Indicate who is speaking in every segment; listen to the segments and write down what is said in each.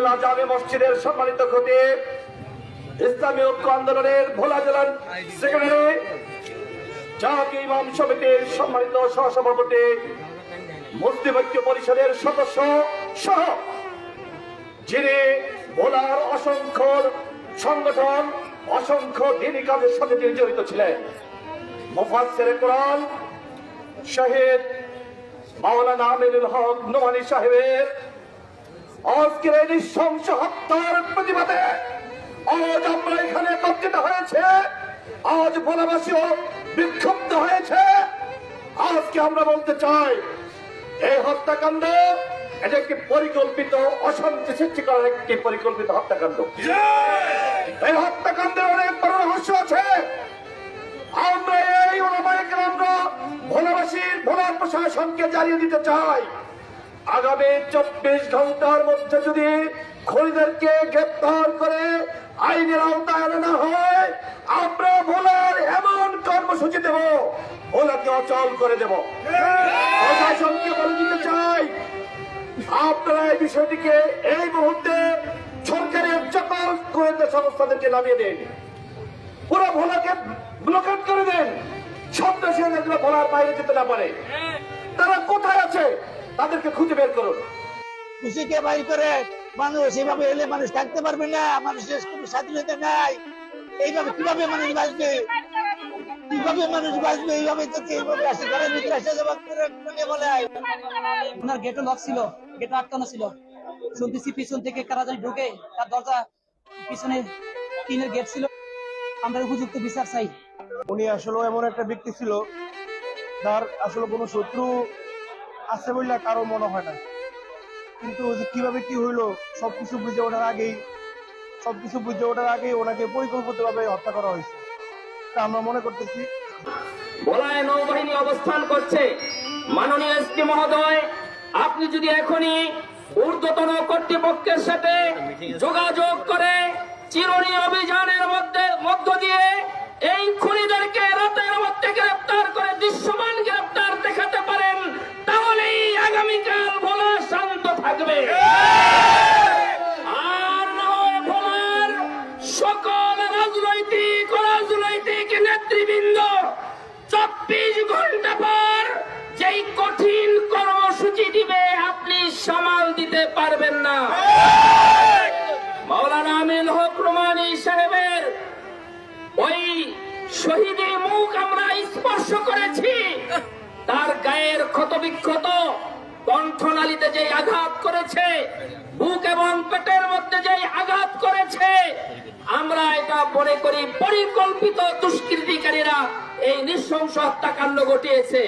Speaker 1: উপজেলা জামে মসজিদের সম্মানিত খতিব ইসলামী ঐক্য আন্দোলনের ভোলা জেলার সেক্রেটারি জাতীয় ইমাম সমিতির সম্মানিত সহসভাপতি মুসলিম ঐক্য পরিষদের সদস্য সহ যিনি ভোলার অসংখ্য সংগঠন, অসংখ্য দিনী কাজের সাথে তিনি জড়িত ছিলেন। মুফাসসিরে কোরআন শহীদ মাওলানা আমিনুল হক নোমানী সাহেবের আজকের এই নৃশংস হত্যার প্রতিবাদে আজ আমরা এখানে একত্রিত হয়েছে। আজ ভোলাবাসীও বিক্ষুব্ধ হয়েছে। আজকে আমরা বলতে চাই এই হত্যাকাণ্ড এটা একটি পরিকল্পিত অশান্তি সৃষ্টি করার একটি পরিকল্পিত হত্যাকাণ্ড। এই হত্যাকাণ্ডের অনেক বড় রহস্য আছে। আমরা এই ওলামায়ে কেরামরা ভোলাবাসীর ভোলার প্রশাসনকে জানিয়ে দিতে চাই আগামী চব্বিশ ঘণ্টার মধ্যে যদি খনিদেরকে গ্রেপ্তার করে আইনের আওতায় আনা হয়, আমরা ভোলার এমন কর্মসূচি দেব, ভোলাকে অচল করে দেব। প্রশাসনকে বলে দিতে চাই, আপনারা এই বিষয়টিকে এই মুহূর্তে সরকারের সকল গোয়েন্দা সংস্থাদেরকে নামিয়ে দিন। পুরো ভোলাকে ব্লকেট করে দেন। সন্ত্রাসীরা ভোলার বাইরে যেতে না পারে। তাদেরকে খুঁজে বের করুন।
Speaker 2: খুশিকে বাইর করে? মানুষ এভাবে এলে মানুষ থাকতে পারবে না মানুষের কোনো স্বাধীনতা নাই এইভাবে কীভাবে মানুষ বাঁচবে? কীভাবে মানুষ বাঁচবে? এইভাবে তো এইভাবে আসে? ঘরের ভিতরে আসে যাবার করে বলে
Speaker 3: ওনার গেটও লক ছিল গেট আটকানো ছিল। শুনতেছি পিছন থেকে কারা জানি ঢুকে তার দরজা পিছনে টিনের গেট ছিল। আমরা উপযুক্ত বিচার চাই।
Speaker 4: উনি আসলে এমন একটা ব্যক্তি ছিল যার আসলে কোনো শত্রু আছে বলে কারও মনে হয় না। কিন্তু কীভাবে কি হইল, সবকিছু বুঝে ওঠার আগেই, সবকিছু বুঝে ওঠার আগেই ওনাকে পরিকল্পিতভাবে হত্যা করা হয়েছে। তা আমরা মনে করতেছি
Speaker 5: ভোলায় নৌবাহিনী অবস্থান করছে। মাননীয় এসপি মহোদয়, আপনি যদি এখনই ঊর্ধ্বতন কর্তৃপক্ষের সাথে যোগাযোগ করে, চিরুনি অভিযানের মধ্যে মধ্য দিয়ে নেতৃবৃন্দ, চব্বিশ ঘণ্টা পর যেই কঠিন কর্মসূচি দিবে, আপনি সামাল দিতে পারবেন না। মাওলানা আমিন হক রুমানি সাহেবের ওই শহীদের মুখ আমরা স্পর্শ করেছি। তার গায়ের ক্ষতবিক্ষত কণ্ঠনালীতে যে আঘাত করেছে, বুক এবং পেটের মধ্যে যে আঘাত করেছে, আমরা এটা মনে করি পরিকল্পিত দুষ্কৃতিকারীরা এই নৃশংস হত্যাকাণ্ড ঘটিয়েছে।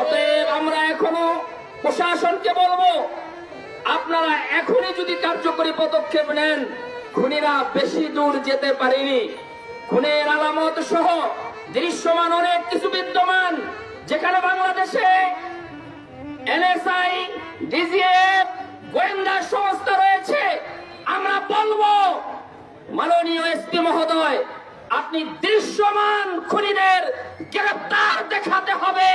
Speaker 5: অতএব আমরা এখনও প্রশাসনকে বলব, আপনারা এখনই যদি কার্যকরী পদক্ষেপ নেন, খুনিরা বেশি দূর যেতে পারেনি। খুনের আলামত সহ দৃশ্যমান অনেক কিছু বিদ্যমান, যেখানে বাংলাদেশে এনএসআই ডিজিএফ, গোয়েন্দা সংস্থা রয়েছে। আমরা বলব, মাননীয় এসপি মহোদয়, আপনি দৃশ্যমান খুনিদের গ্রেপ্তার দেখাতে হবে।